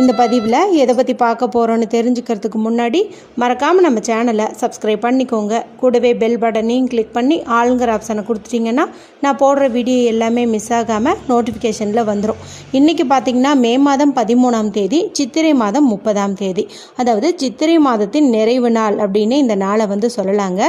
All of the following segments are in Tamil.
இந்த பதிவில் எதை பற்றி பார்க்க போகிறோன்னு தெரிஞ்சுக்கிறதுக்கு முன்னாடி மறக்காமல் நம்ம சேனலை சப்ஸ்கிரைப் பண்ணிக்கோங்க. கூடவே பெல் பட்டனையும் கிளிக் பண்ணி ஆளுங்கிற ஆப்ஷனை கொடுத்துட்டிங்கன்னா நான் போடுற வீடியோ எல்லாமே மிஸ் ஆகாமல் நோட்டிஃபிகேஷனில் வந்துடும் இன்றைக்கி பார்த்திங்கன்னா மே மாதம் பதிமூணாம் தேதி சித்திரை மாதம் முப்பதாம் தேதி. அதாவது சித்திரை மாதத்தின் நிறைவு நாள் அப்படின்னு இந்த நாளை வந்து சொல்லலாங்க.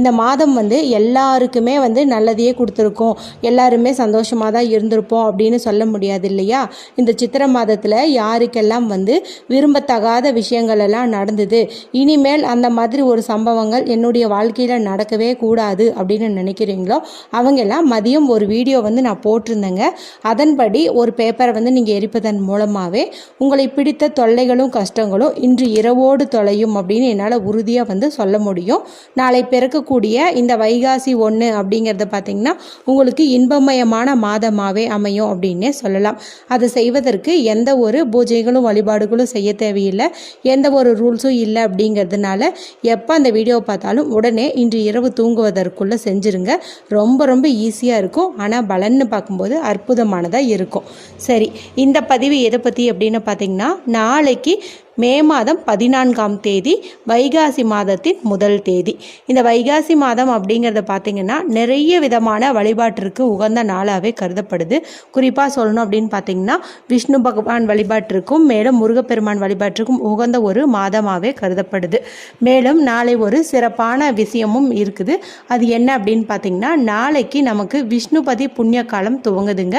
இந்த மாதம் வந்து எல்லாருக்குமே வந்து நல்லதையே கொடுத்துருக்கோம். எல்லாருமே சந்தோஷமாக தான் இருந்திருப்போம் அப்படின்னு சொல்ல முடியாது இல்லையா? இந்த சித்திரை மாதத்தில் யாருக்கெல்லாம் வந்து விரும்பத்தகாத விஷயங்கள் எல்லாம் நடந்தது. இனிமேல் அந்த மாதிரி ஒரு சம்பவங்கள் என்னுடைய வாழ்க்கையில் நடக்கவே கூடாது அப்படின்னு நினைக்கிறீங்களோ? அவங்க எல்லாம் மதியம் ஒரு வீடியோ வந்து நான் போட்டிருந்தேங்க. அதன்படி ஒரு பேப்பரை வந்து நீங்கள் எரிப்பதன் மூலமாகவே உங்களை பிடித்த தொல்லைகளும் கஷ்டங்களும் இன்று இரவோடு தொலையும் அப்படின்னு என்னால் உறுதியாக வந்து சொல்ல முடியும். நாளை பிறக்கக்கூடிய இந்த வைகாசி ஒன்று அப்படிங்கிறத பார்த்தீங்கன்னா உங்களுக்கு இன்பமயமான மாதமாகவே அமையும் அப்படின்னே சொல்லலாம். அதை செய்வதற்கு எந்த ஒரு பூஜைகளும் வழிபாடுகளும் செய்ய தேவையில்லை. எந்த ஒரு ரூல்ஸும் இல்லை அப்படிங்கிறதுனால எப்போ அந்த வீடியோ பார்த்தாலும் உடனே இன்று இரவு தூங்குவதற்குள்ளே செஞ்சுருங்க. ரொம்ப ரொம்ப ஈஸியாக இருக்கும். ஆனால் பலன்னு பார்க்கும்போது அற்புதமானதாக இருக்கும். சரி இந்த பதிவு எதை பற்றி அப்படின்னு பார்த்தீங்கன்னா நாளைக்கு மே மாதம் பதினான்காம் தேதி வைகாசி மாதத்தின் முதல் தேதி. இந்த வைகாசி மாதம் அப்படிங்கிறத பார்த்தீங்கன்னா நிறைய விதமான வழிபாட்டிற்கு உகந்த நாளாகவே கருதப்படுது. குறிப்பாக சொல்லணும் அப்படின்னு பார்த்தீங்கன்னா விஷ்ணு பகவான் வழிபாட்டிற்கும் மேலும் முருகப்பெருமான் வழிபாட்டிற்கும் உகந்த ஒரு மாதமாகவே கருதப்படுது. மேலும் நாளை ஒரு சிறப்பான விஷயமும் இருக்குது. அது என்ன அப்படின்னு பார்த்தீங்கன்னா நாளைக்கு நமக்கு விஷ்ணுபதி புண்ணிய காலம் துவங்குதுங்க.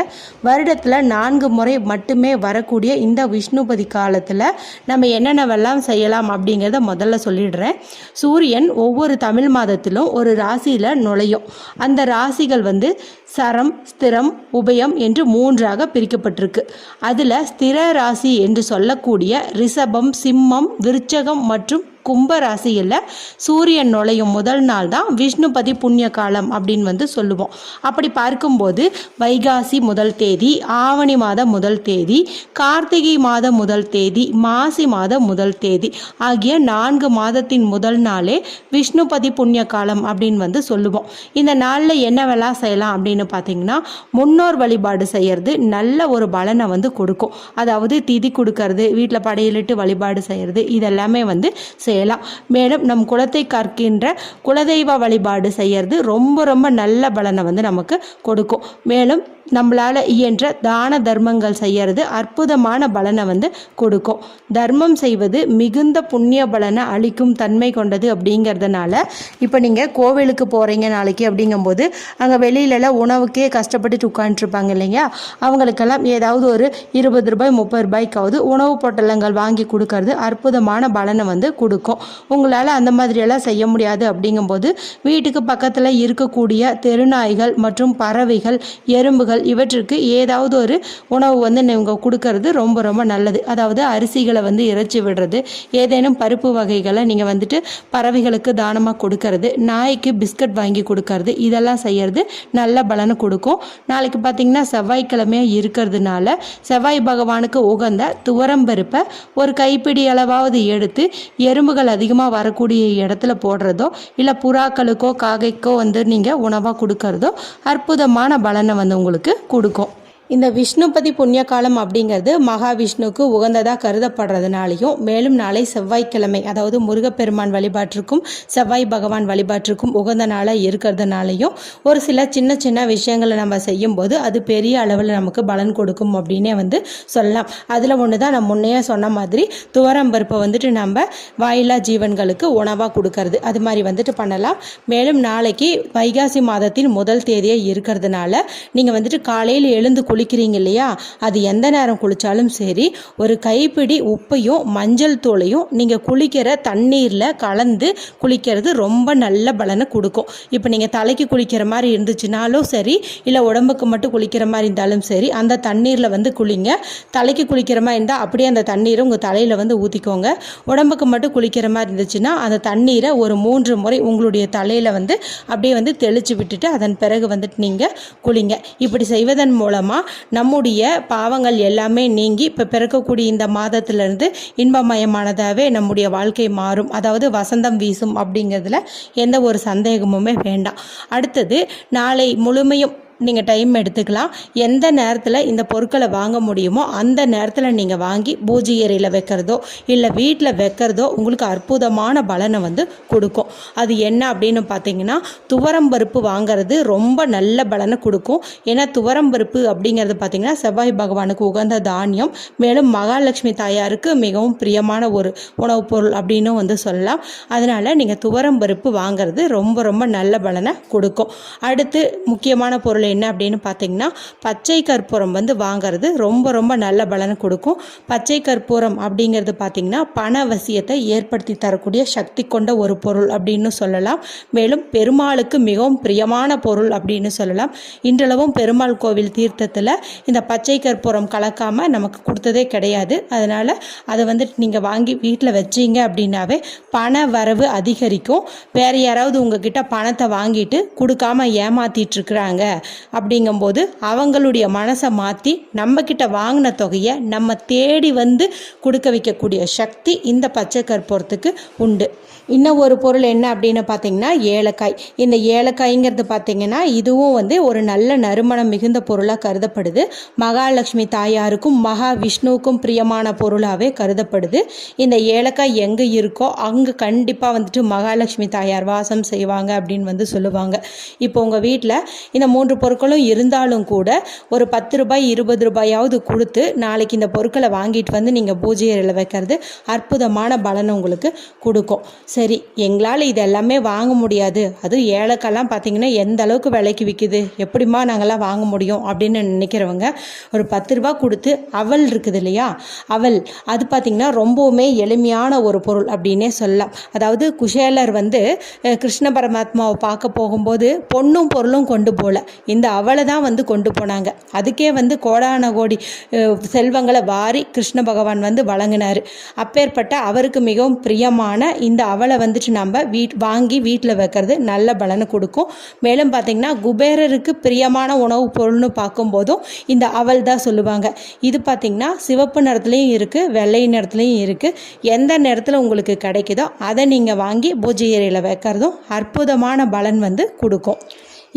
வருடத்தில் நான்கு முறை மட்டுமே வரக்கூடிய இந்த விஷ்ணுபதி காலத்தில் நம்ம என்னென்னவெல்லாம் செய்யலாம் அப்படிங்கிறத முதல்ல சொல்லிடுறேன். சூரியன் ஒவ்வொரு தமிழ் மாதத்திலும் ஒரு ராசியில் நுழையும். அந்த ராசிகள் வந்து சரம் ஸ்திரம் உபயம் என்று மூன்றாக பிரிக்கப்பட்டிருக்கு. அதில் ஸ்திர ராசி என்று சொல்லக்கூடிய ரிஷபம் சிம்மம் விருச்சகம் மற்றும் கும்ப ராசியில் சூரியன் நுழையும் முதல் நாள் தான் விஷ்ணுபதி புண்ணிய காலம் அப்படின்னு வந்து சொல்லுவோம். அப்படி பார்க்கும்போது வைகாசி முதல் தேதி ஆவணி மாதம் முதல் தேதி கார்த்திகை மாதம் முதல் தேதி மாசி மாதம் முதல் தேதி ஆகிய நான்கு மாதத்தின் முதல் நாளே விஷ்ணுபதி புண்ணிய காலம் அப்படின்னு வந்து சொல்லுவோம். இந்த நாளில் என்னவெல்லாம் செய்யலாம் அப்படின்னு பார்த்தீங்கன்னா முன்னோர் வழிபாடு செய்கிறது நல்ல ஒரு பலனை வந்து கொடுக்கும். அதாவது திதி கொடுக்கறது வீட்டில் படையலிட்டு வழிபாடு செய்கிறது இதெல்லாமே வந்து செய்யலாம் மேலும் நம் குலத்தை கற்கின்ற குலதெய்வ வழிபாடு செய்கிறது ரொம்ப ரொம்ப நல்ல பலனை வந்து நமக்கு கொடுக்கும். மேலும் நம்மளால் இயன்ற தான தர்மங்கள் செய்யறது அற்புதமான பலனை வந்து கொடுக்கும். தர்மம் செய்வது மிகுந்த புண்ணிய பலனை அளிக்கும் தன்மை கொண்டது அப்படிங்கிறதுனால இப்போ நீங்கள் கோவிலுக்கு போகிறீங்க நாளைக்கு அப்படிங்கும்போது அங்கே வெளியிலலாம் உணவுக்கே கஷ்டப்பட்டு உட்காந்துருப்பாங்க இல்லைங்க? அவங்களுக்கெல்லாம் ஏதாவது ஒரு இருபது ரூபாய் முப்பது ரூபாய்க்காவது உணவு பொட்டலங்கள் வாங்கி கொடுக்கறது அற்புதமான பலனை வந்து கொடுக்கும். உங்களால் அந்த மாதிரியெல்லாம் செய்ய முடியாது அப்படிங்கும்போது வீட்டுக்கு பக்கத்தில் இருக்கக்கூடிய தெருநாய்கள் மற்றும் பறவைகள் எறும்புகள் இவற்றுக்கு ஏதாவது ஒரு உணவு வந்து நீங்கள் கொடுக்கறது ரொம்ப ரொம்ப நல்லது. அதாவது அரிசிகளை வந்து இறைச்சி விடுறது ஏதேனும் பருப்பு வகைகளை நீங்கள் வந்துட்டு பறவைகளுக்கு தானமாக கொடுக்கறது நாய்க்கு பிஸ்கட் வாங்கி கொடுக்கறது இதெல்லாம் செய்யறது நல்ல பலனை கொடுக்கும். நாளைக்கு பார்த்தீங்கன்னா செவ்வாய்க்கிழமையாக இருக்கிறதுனால செவ்வாய் பகவானுக்கு உகந்த துவரம்பருப்பை ஒரு கைப்பிடி அளவாவது எடுத்து எறும்புகள் அதிகமாக வரக்கூடிய இடத்துல போடுறதோ இல்லை புறாக்களுக்கோ காகைக்கோ வந்து நீங்கள் உணவாக கொடுக்கறதோ அற்புதமான பலனை வந்து உங்களுக்கு கொடுக்கும். இந்த விஷ்ணுபதி புண்ணிய காலம் அப்படிங்கிறது மகாவிஷ்ணுக்கு உகந்ததாக கருதப்படுறதுனாலையும் மேலும் நாளை செவ்வாய்க்கிழமை அதாவது முருகப்பெருமான் வழிபாட்டிற்கும் செவ்வாய் பகவான் வழிபாட்டிற்கும் உகந்த நாளாக இருக்கிறதுனாலையும் ஒரு சில சின்ன சின்ன விஷயங்களை நம்ம செய்யும்போது அது பெரிய அளவில் நமக்கு பலன் கொடுக்கும் அப்படின்னே வந்து சொல்லலாம். அதில் ஒன்று தான் நான் முன்னையே சொன்ன மாதிரி துவரம்பருப்பை வந்துட்டு நம்ம வாயிலா ஜீவன்களுக்கு உணவாக கொடுக்கறது. அது மாதிரி வந்துட்டு பண்ணலாம். மேலும் நாளைக்கு வைகாசி மாதத்தின் முதல் தேதியாக இருக்கிறதுனால நீங்கள் வந்துட்டு காலையில் எழுந்து குளிக்கிறீங்க இல்லையா அது எந்த நேரம் குளித்தாலும் சரி ஒரு கைப்பிடி உப்பையும் மஞ்சள் தூளையும் நீங்கள் குளிக்கிற தண்ணீரில் கலந்து குளிக்கிறது ரொம்ப நல்ல பலனை கொடுக்கும். இப்போ நீங்கள் தலைக்கு குளிக்கிற மாதிரி இருந்துச்சுனாலும் சரி இல்லை உடம்புக்கு மட்டும் குளிக்கிற மாதிரி இருந்தாலும் சரி அந்த தண்ணீரில் வந்து குளிங்க. தலைக்கு குளிக்கிற மாதிரி இருந்தால் அப்படியே அந்த தண்ணீரை உங்கள் தலையில் வந்து ஊற்றிக்கோங்க உடம்புக்கு மட்டும் குளிக்கிற மாதிரி இருந்துச்சுன்னா அந்த தண்ணீரை ஒரு மூன்று முறை உங்களுடைய தலையில் வந்து அப்படியே வந்து தெளித்து விட்டுட்டு அதன் பிறகு வந்துட்டு நீங்கள் குளிங்க. இப்படி செய்வதன் மூலமாக நம்முடைய பாவங்கள் எல்லாமே நீங்கி இப்போ பிறக்கக்கூடிய இந்த மாதத்திலிருந்து இன்பமயமானதாகவே நம்முடைய வாழ்க்கை மாறும். அதாவது வசந்தம் வீசும் அப்படிங்கிறதுல எந்த ஒரு சந்தேகமுமே வேண்டாம். அடுத்தது நாளை முழுமையும் நீங்கள் டைம் எடுத்துக்கலாம். எந்த நேரத்தில் இந்த பொருட்களை வாங்க முடியுமோ அந்த நேரத்தில் நீங்கள் வாங்கி பூஜை அறையில் வைக்கிறதோ இல்லை வீட்டில் வைக்கிறதோ உங்களுக்கு அற்புதமான பலனை வந்து கொடுக்கும். அது என்ன அப்படின்னு பார்த்தீங்கன்னா துவரம்பருப்பு வாங்குறது ரொம்ப நல்ல பலனை கொடுக்கும். ஏன்னா துவரம்பருப்பு அப்படிங்கிறது பார்த்தீங்கன்னா செவ்வாய் பகவானுக்கு உகந்த தானியம். மேலும் மகாலட்சுமி தாயாருக்கு மிகவும் பிரியமான ஒரு உணவுப் பொருள் அப்படின்னும் வந்து சொல்லலாம். அதனால் நீங்கள் துவரம்பருப்பு வாங்குறது ரொம்ப ரொம்ப நல்ல பலனை கொடுக்கும். அடுத்து முக்கியமான பொருள் என்ன அப்படின்னு பார்த்தீங்கன்னா பச்சை கற்பூரம் வந்து வாங்குறது ரொம்ப ரொம்ப நல்ல பலனை கொடுக்கும். பச்சை கற்பூரம் அப்படிங்கிறது பார்த்தீங்கன்னா பண வசியத்தை ஏற்படுத்தி தரக்கூடிய சக்தி கொண்ட ஒரு பொருள் அப்படின்னு சொல்லலாம். மேலும் பெருமாளுக்கு மிகவும் பிரியமான பொருள் அப்படின்னு சொல்லலாம். இன்றளவும் பெருமாள் கோவில் தீர்த்தத்தில் இந்த பச்சை கற்பூரம் கலக்காமல் நமக்கு கொடுத்ததே கிடையாது. அதனால் அதை வந்துட்டு நீங்கள் வாங்கி வீட்டில் வச்சீங்க அப்படின்னாவே பண வரவு அதிகரிக்கும். வேறு யாராவது உங்ககிட்ட பணத்தை வாங்கிட்டு கொடுக்காம ஏமாத்திட்டு இருக்கிறாங்க அப்படிங்கும்போது அவங்களுடைய மனசை மாற்றி நம்மக்கிட்ட வாங்கின தொகையை நம்ம தேடி வந்து கொடுக்க வைக்கக்கூடிய சக்தி இந்த பச்சை கற்பூரத்துக்கு உண்டு. இன்னும் ஒரு பொருள் என்ன அப்படின்னு பார்த்தீங்கன்னா ஏலக்காய். இந்த ஏலக்காய்ங்கிறது பார்த்தீங்கன்னா இதுவும் வந்து ஒரு நல்ல நறுமணம் மிகுந்த பொருளாக கருதப்படுது. மகாலட்சுமி தாயாருக்கும் மகா விஷ்ணுவுக்கும் பிரியமான பொருளாகவே கருதப்படுது. இந்த ஏலக்காய் எங்கே இருக்கோ அங்கே கண்டிப்பாக வந்துட்டு மகாலட்சுமி தாயார் வாசம் செய்வாங்க அப்படின்னு வந்து சொல்லுவாங்க. இப்போ உங்கள் வீட்டில் இந்த மூன்று பொருட்களும் இருந்தாலும் கூட ஒரு பத்து ரூபாய் இருபது ரூபாயாவது கொடுத்து நாளைக்கு இந்த பொருட்களை வாங்கிட்டு வந்து நீங்கள் பூஜை அறையில் வைக்கிறது அற்புதமான பலனை உங்களுக்கு கொடுக்கும். சரி எங்களால் இது எல்லாமே வாங்க முடியாது. அதுவும் ஏலக்காய்லாம் பார்த்தீங்கன்னா எந்த அளவுக்கு விலைக்கு விற்கிது எப்படிம்மா நாங்கள்லாம் வாங்க முடியும் அப்படின்னு நினைக்கிறவங்க ஒரு பத்து ரூபா கொடுத்து அவல் இருக்குது இல்லையா? அவல் அது பார்த்திங்கன்னா ரொம்பவுமே எளிமையான ஒரு பொருள் அப்படின்னே சொல்லலாம். அதாவது குஷேலர் வந்து கிருஷ்ண பரமாத்மாவை பார்க்க போகும்போது பொண்ணும் பொருளும் கொண்டு போகல இந்த அவளை தான் வந்து கொண்டு போனாங்க. அதுக்கே வந்து கோடான கோடி செல்வங்களை வாரி கிருஷ்ண பகவான் வந்து வழங்கினார். அப்பேற்பட்ட அவருக்கு மிகவும் பிரியமான இந்த அவளை வந்துட்டு நம்ம வீட் வாங்கி வீட்டில் வைக்கிறது நல்ல பலனை கொடுக்கும். மேலும் பார்த்திங்கன்னா குபேரருக்கு பிரியமான உணவுப் பொருள்னு பார்க்கும்போதும் இந்த அவள் தான் சொல்லுவாங்க. இது பார்த்திங்கன்னா சிவப்பு நிறத்துலையும் இருக்குது வெள்ளை நிறத்துலையும் இருக்குது எந்த நேரத்தில் உங்களுக்கு கிடைக்குதோ அதை நீங்கள் வாங்கி பூஜை அறையில் வைக்கிறதும் அற்புதமான பலன் வந்து கொடுக்கும்.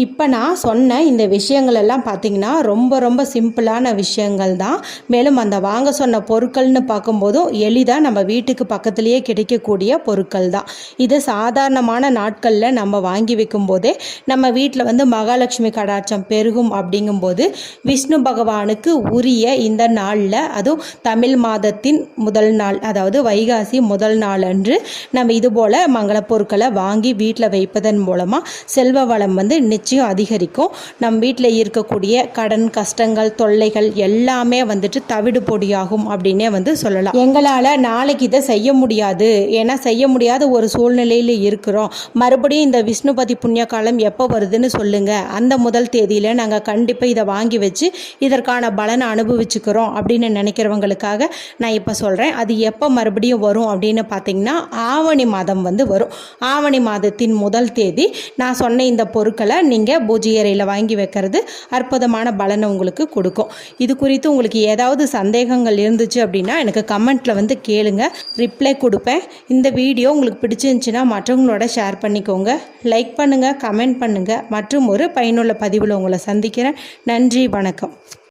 இப்போ நான் சொன்ன இந்த விஷயங்கள் எல்லாம் பார்த்தீங்கன்னா ரொம்ப ரொம்ப சிம்பிளான விஷயங்கள் தான் மேலும் அந்த வாங்க சொன்ன பொருட்கள்னு பார்க்கும்போதும் எளிதாக நம்ம வீட்டுக்கு பக்கத்துலேயே கிடைக்கக்கூடிய பொருட்கள் தான் இது சாதாரணமான நாட்களில் நம்ம வாங்கி வைக்கும்போதே நம்ம வீட்டில் வந்து மகாலட்சுமி கடாட்சம் பெருகும் அப்படிங்கும்போது விஷ்ணு பகவானுக்கு உரிய இந்த நாளில் அதுவும் தமிழ் மாதத்தின் முதல் நாள் அதாவது வைகாசி முதல் நாள் அன்று நம்ம இதுபோல் மங்கள பொருட்களை வாங்கி வீட்டில் வைப்பதன் மூலமாக செல்வ வளம் வந்து நிச்சயம் அதிகரிக்கும். நம் வீட்டில் இருக்கக்கூடிய கடன் கஷ்டங்கள் தொல்லைகள் எல்லாமே வந்துட்டு தவிடு பொடியாகும் அப்படின்னே வந்து சொல்லலாம். எங்களால் நாளைக்கு இதை செய்ய முடியாது. ஏன்னா செய்ய முடியாத ஒரு சூழ்நிலையில் இருக்கிறோம். மறுபடியும் இந்த விஷ்ணுபதி புண்ணிய காலம் எப்போ வருதுன்னு சொல்லுங்கள் அந்த முதல் தேதியில் நாங்கள் கண்டிப்பாக இதை வாங்கி வச்சு இதற்கான பலனை அனுபவிச்சுக்கிறோம் அப்படின்னு நினைக்கிறவங்களுக்காக நான் இப்போ சொல்கிறேன் அது எப்போ மறுபடியும் வரும் அப்படின்னு பார்த்தீங்கன்னா ஆவணி மாதம் வந்து வரும். ஆவணி மாதத்தின் முதல் தேதி நான் சொன்ன இந்த பொருட்களை நீங்கள் பூஜை அறையில் வாங்கி வைக்கிறது அற்புதமான பலனை உங்களுக்கு கொடுக்கும். இது குறித்து உங்களுக்கு ஏதாவது சந்தேகங்கள் இருந்துச்சு அப்படின்னா எனக்கு கமெண்ட்டில் வந்து கேளுங்க. ரிப்ளை கொடுப்பேன். இந்த வீடியோ உங்களுக்கு பிடிச்சிருந்துச்சுன்னா மற்றவங்களோட ஷேர் பண்ணிக்கோங்க. லைக் பண்ணுங்கள் கமெண்ட் பண்ணுங்கள் மற்றும் ஒரு பயனுள்ள பதிவில் உங்களை சந்திக்கிறேன். நன்றி வணக்கம்.